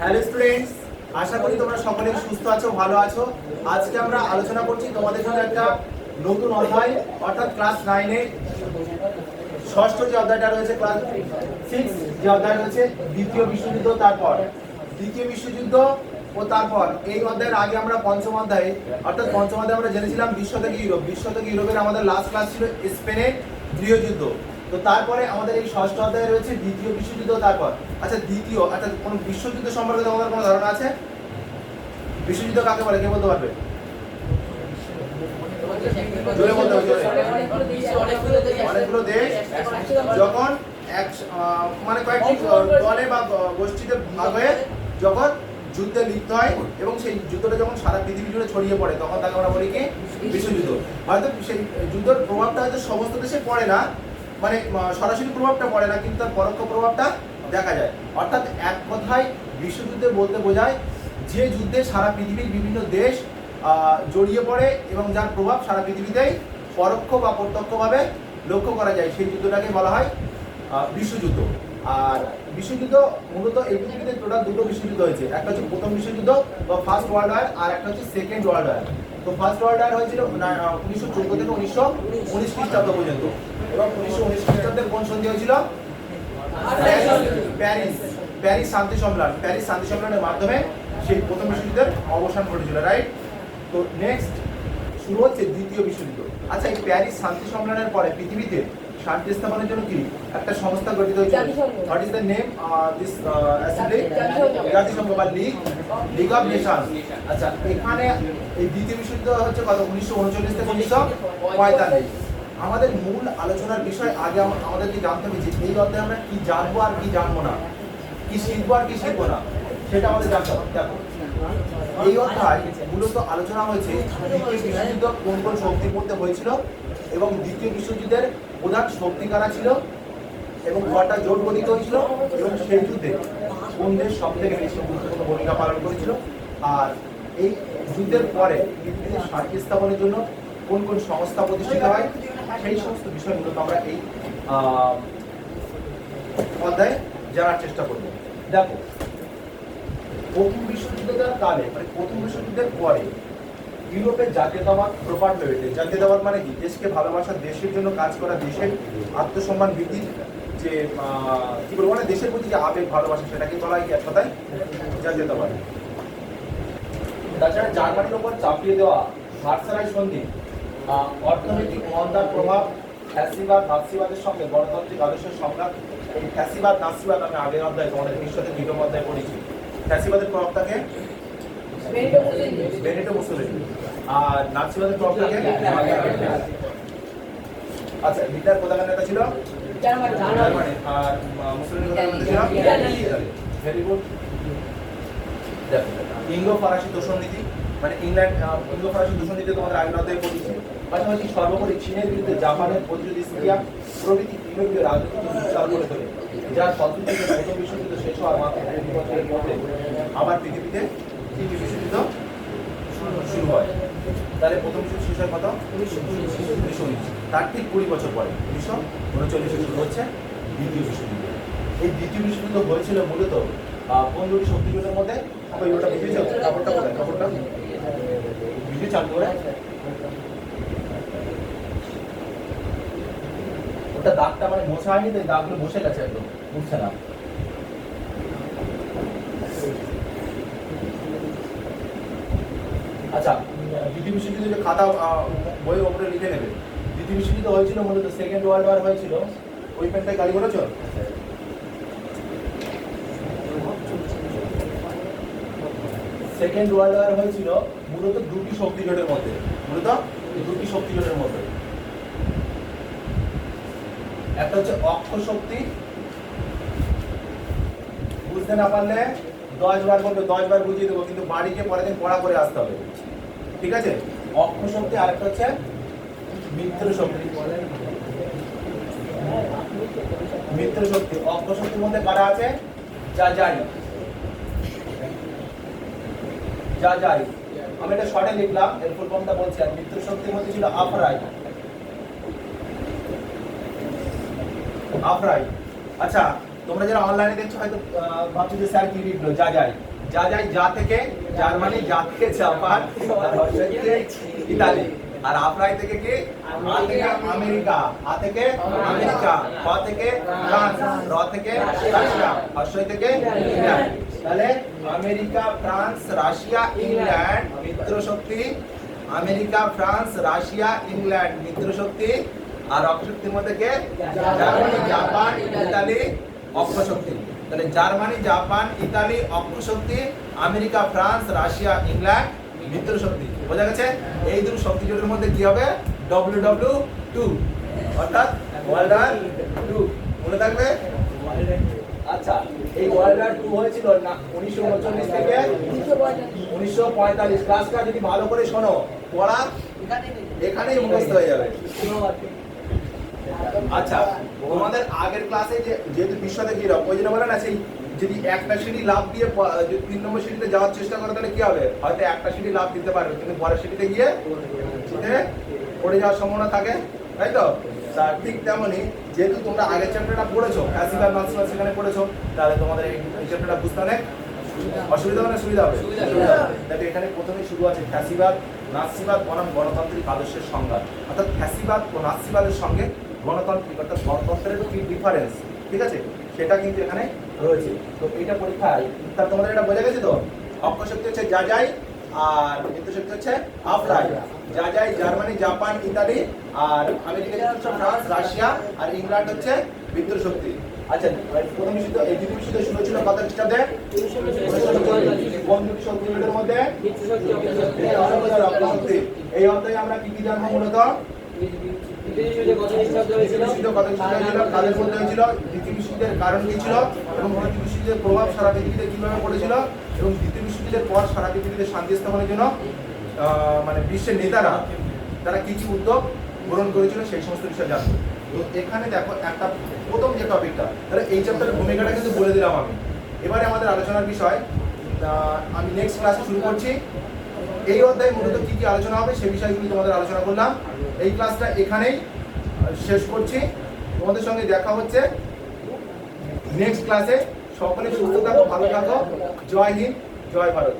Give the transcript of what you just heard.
Hello students, আশা করি তোমরা সকলে সুস্থ আছো, ভালো আছো। আজকে আমরা আলোচনা করছি তোমাদের জন্য একটা নতুন অধ্যায়, অর্থাৎ ক্লাস নাইনে। ষষ্ঠ যে অধ্যায়টা রয়েছে, ক্লাস সিক্স যে অধ্যায় রয়েছে, দ্বিতীয় বিশ্বযুদ্ধ, তারপর। দ্বিতীয় বিশ্বযুদ্ধ ও তারপর। এই অধ্যায়ের আগে আমরা পঞ্চম অধ্যায়ে, অর্থাৎ পঞ্চম অধ্যায়ে আমরা জেনেছিলাম বিশ্ব থেকে ইউরোপ। বিশ্ব থেকে ইউরোপের আমাদের লাস্ট ক্লাস ছিল স্পেনের গৃহযুদ্ধ। তো তারপরে আমাদের এই ষষ্ঠ অধ্যায়ে রয়েছে দ্বিতীয় বিশ্বযুদ্ধ তারপর। আচ্ছা দ্বিতীয়, অর্থাৎ কোন বিশ্বযুদ্ধ সম্পর্কে তোমাদের কোনো ধারণা আছে? বিশ্বযুদ্ধ কাকে বলে? কে বলতে পারবে। অনেকগুলো দেশ যখন এক মানে কয়েকটি দলে বা গোষ্ঠীতে ভাগ হয়ে যখন যুদ্ধে লিপ্ত হয় এবং সেই যুদ্ধটা যখন সারা পৃথিবী জুড়ে ছড়িয়ে পড়ে, তখন তাকে আমরা বলি কি? বিশ্বযুদ্ধ। হয়তো সেই যুদ্ধের প্রভাবটা হয়তো সমস্ত দেশে পড়ে না মানে সরাসরি প্রভাবটা পড়ে না, কিন্তু তার পরোক্ষ প্রভাবটা দেখা যায়। অর্থাৎ এক কথায় বিশ্বযুদ্ধে বলতে বোঝায়, যে যুদ্ধে সারা পৃথিবীর বিভিন্ন দেশ জড়িয়ে পড়ে এবং যার প্রভাব সারা পৃথিবীতেই পরোক্ষ বা প্রত্যক্ষভাবে লক্ষ্য করা যায়, সেই যুদ্ধটাকে বলা হয় বিশ্বযুদ্ধ আর বিশ্বযুদ্ধ মূলত এই পৃথিবীতে টোটাল দুটো বিশ্বযুদ্ধ হয়েছে। একটা হচ্ছে প্রথম বিশ্বযুদ্ধ বা ফার্স্ট ওয়ার্ল্ড ওয়ার, আর একটা হচ্ছে সেকেন্ড ওয়ার্ল্ড ওয়ার। তো ফার্স্ট ওয়ার হয়েছিল উনিশশো চোদ্দ থেকে উনিশশো উনিশ খ্রিস্টাব্দ পর্যন্ত। এবং উনিশশো উনিশ খ্রিস্টাব্দে কোন সন্ধি হয়েছিল? প্যারিস প্যারিস শান্তি সম্মেলন, প্যারিস শান্তি সম্মেলনের মাধ্যমে সেই প্রথম বিশ্বযুদ্ধের অবসান ঘটেছিল রাইট তো নেক্সট শুরু হচ্ছে দ্বিতীয় বিশ্বযুদ্ধ। আচ্ছা এই প্যারিস শান্তি সম্মেলনের পরে পৃথিবীতে শান্তি স্থাপনের জন্য কি একটা সংস্থা গঠিত। What is the name this assembly জাতিসংঘ। জাতিসংঘ বা লিগ? লিগ অফ নেশনস আচ্ছা এখানে এই দ্বিতীয় বিশ্বযুদ্ধ হচ্ছে কত? উনিশশো উনচল্লিশ থেকে উনিশশো পঁয়তাল্লিশ। আমাদের মূল আলোচনার বিষয় আগে আম- আমাদেরকে জানতে হবে যে এই অধ্যায়ে আমরা কি জানব আর কি জানব না। কি শিখব আর কি শিখব না? সেটা আমাদের জানতে হবে। দেখো এই অধ্যায় মূলত আলোচনা হয়েছে দ্বিতীয় বিশ্বযুদ্ধ কোন কোন শক্তির মধ্যে হয়েছিল এবং দ্বিতীয় বিশ্বযুদ্ধের প্রধান শক্তি কারা ছিল এবং কটা জোট গঠিত হয়েছিল এবং সেই যুদ্ধে কোন দেশ সব থেকে বেশি গুরুত্বপূর্ণ ভূমিকা পালন করেছিল? আর এই যুদ্ধের পরে পৃথিবীতে শান্তি স্থাপনের জন্য কোন কোন সংস্থা প্রতিষ্ঠিত হয়? সেই সমস্ত বিষয় মূলত আমরা এই অধ্যায়ে জানার চেষ্টা করব। দেখো প্রথম বিশ্বযুদ্ধের কালে মানে প্রথম বিশ্বযুদ্ধের পরে ইউরোপের জাতীয়তাবাদ প্রপার হয়ে ওঠে জাতীয়তাবাদ মানে কি? দেশকে ভালোবাসা, দেশের জন্য কাজ করা, দেশের আত্মসম্মান বৃদ্ধির যে কি বলব মানে দেশের প্রতি যে আবেগ, ভালোবাসা, সেটাকে বলা হয় এক কথায় জাতীয়তাবাদ তাছাড়া জার্মানির ওপর চাপিয়ে দেওয়া ভার্সারাই সন্ধি অর্থনৈতিক মন্দার প্রভাব, ফ্যাসিবাদ নাসিবাদের সঙ্গে গণতান্ত্রিক আদর্শের সংঘাত, এই ফ্যাসিবাদ, নাসিবাদ আমি আগের অধ্যায় তোমাদের বিশ্বতে দ্বিতীয় অধ্যায় পড়েছি। ফ্যাসিবাদের প্রভাবটাকে? বেনেটো মুসোলিনি আর নাৎসিবাদের প্রভাবটাকে? আচ্ছা হিটলার প্রধান নেতা ছিল? জার্মানি। আর প্রধান নেতা ছিল? ভেরি গুড ইঙ্গো ফরাসি দূষণ নীতি। মানে ইংল্যান্ড ইঙ্গো ফরাসি দূষণ নীতি তোমাদের আগের অধ্যায়ে পড়েছি পাশাপাশি সর্বোপরি চীনের বিরুদ্ধে জাপানের প্রতিরোধ স্ক্রিয়া প্রভৃতি ইউরোপীয় রাজনৈতিক যুদ্ধ চালু করে তোলে যার ফলশ্রুতিতে প্রথম বিশ্বযুদ্ধ মাত্র আবার পৃথিবীতে তৃতীয় শুরু হয়। তাহলে প্রথম বিশ্বযুদ্ধ শেষ হয় কত? উনিশশো উনিশ। তার ঠিক কুড়ি বছর পরে, উনিশশো উনচল্লিশে শুরু হচ্ছে দ্বিতীয় বিশ্বযুদ্ধ এই দ্বিতীয় বিশ্বযুদ্ধ হয়েছিল মূলত কোন দুটি মধ্যে? ওই ওটা বুঝেছ কাপড়টা কোথায় কাপড়টা। ভিডিও চালু করে। ওটা দাগটা মানে মোছা হয়নি তো দাগগুলো বসে গেছে একদম বুঝছে না। আচ্ছা দ্বিতীয় বিশ্বযুদ্ধের খাতা বইয়ের ওপরে লিখে নেবে। দ্বিতীয় বিশ্বযুদ্ধ হয়েছিল মূলত সেকেন্ড ওয়ার্ল্ড ওয়ার হয়েছিল। ওই পেনটায় গাড়ি করেছ? সেকেন্ড ওয়ার্ল্ড ওয়ার হয়েছিল মূলত দুটি শক্তি জোটের মধ্যে। মূলত দুটি শক্তি জোটের মধ্যে। একটা হচ্ছে অক্ষ শক্তি। বুঝতে না পারলে দশ বার বলবে দশ বার বুঝিয়ে দেবো, কিন্তু বাড়িকে পরের দিন পড়া করে আসতে হবে। ঠিক আছে? অক্ষ শক্তি আরেকটা হচ্ছে মিত্র শক্তি। মিত্র শক্তি। অক্ষ শক্তির মধ্যে কারা আছে? যা যাই যা যাই আমি এটা শর্টে লিখলাম, এর ফুল ফর্মটা বলছি আর মিত্র শক্তির মধ্যে ছিল আফরাই। আফরাই। আচ্ছা তোমরা যারা অনলাইনে দেখছ হয়তো ভাবছ যে স্যার কি লিখলো যা যায় যা যায় যা থেকে জার্মানি যা থেকে জাপান আর ইতালি। আর আফরাই থেকে কি? আ থেকে আমেরিকা। আ থেকে আমেরিকা ক থেকে ফ্রান্স র থেকে রাশিয়া হর্ষই থেকে ইংল্যান্ড। তাহলে আমেরিকা ফ্রান্স রাশিয়া ইংল্যান্ড মিত্র শক্তি। আমেরিকা ফ্রান্স রাশিয়া ইংল্যান্ড মিত্র শক্তি। আর অক্ষশক্তির মধ্যে কে? Germany Japan Italy. অক্ষশক্তি। তাহলে জার্মানি, জাপান, ইতালি, অক্ষশক্তি, আমেরিকা, ফ্রান্স, রাশিয়া, ইংল্যান্ড মিত্র শক্তি বোঝা গেছে? এই দুটো শক্তি জোটের মধ্যে কি হবে? ডব্লিউ ডব্লিউ টু অর্থাৎ ওয়ার্ল্ড ওয়ার টু। মনে থাকবে? আচ্ছা এই ওয়ার্ল্ড ওয়ার টু হয়েছিল না, উনিশশো উনচল্লিশ থেকে উনিশশো পঁয়তাল্লিশ। ক্লাসটা যদি ভালো করে শোনো, পড়া এখানেই মুখস্থ হয়ে যাবে। আচ্ছা তোমাদের আগের ক্লাসে যে যেহেতু বিশ্বতে কি ওই জন্য বলে না সেই যদি একটা সিঁড়ি লাভ দিয়ে যদি তিন নম্বর সিঁড়িতে যাওয়ার চেষ্টা করে তাহলে কি হবে? হয়তো একটা সিঁড়ি লাভ দিতে পারবে কিন্তু পরের সিঁড়িতে গিয়ে পড়ে যাওয়ার সম্ভাবনা থাকে তাই তো? তা ঠিক তেমনই যেহেতু তোমরা আগের চ্যাপ্টারটা পড়েছো ফ্যাসিবাদ নকশাবাদ সেখানে পড়েছো তাহলে তোমাদের এই চ্যাপ্টারটা বুঝতে অনেক অসুবিধা হবে। না সুবিধা হবে। দেখো এখানে প্রথমেই শুরু আছে ফ্যাসিবাদ নাৎসিবাদ বনাম গণতান্ত্রিক আদর্শের সংজ্ঞা। অর্থাৎ ফ্যাসিবাদ ও নাৎসিবাদের সঙ্গে গণতান্ত্রিক অর্থাৎ গণতন্ত্রের কি ডিফারেন্স ঠিক আছে? সেটা কিন্তু এখানে রয়েছে। তো এটা পরীক্ষায় তা তোমাদের এটা বোঝা গেছে তো? অক্ষশক্তি হচ্ছে যা যাই আর মিত্রশক্তি হচ্ছে আফরাই যা যাই জার্মানি জাপান ইতালি আর আমেরিকা যুক্তরাষ্ট্র ফ্রান্স রাশিয়া আর ইংল্যান্ড হচ্ছে মিত্রশক্তি আচ্ছা প্রথম বিশুদ্ধ এই দ্বিতীয় বিশুদ্ধ শুরু হয়েছিল কত খ্রিস্টাব্দে। কোন দুটি শক্তিগুলোর মধ্যে এই অধ্যায়ে আমরা কি কি জানব মূলত? কাদের মধ্যে কারণ প্রভাব সারা পৃথিবীতে কীভাবে পড়েছিল এবং পর সারা পৃথিবীতে মানে বিশ্বের নেতারা তারা উদ্যোগ গ্রহণ করেছিল সেই সমস্ত তো এখানে দেখো একটা প্রথম যে তাহলে এই ভূমিকাটা কিন্তু বলে দিলাম আমি। এবারে আমাদের আলোচনার বিষয় আমি নেক্সট ক্লাসে শুরু করছি। এই অধ্যায়ে মূলত কী কী আলোচনা হবে সেই বিষয়গুলি তোমাদের আলোচনা করলাম। এই ক্লাসটা এখানেই শেষ করছি। তোমাদের সঙ্গে দেখা হচ্ছে নেক্সট ক্লাসে সকলে সুস্থ থাকো, ভালো থাকো। জয় হিন্দ, জয় ভারত।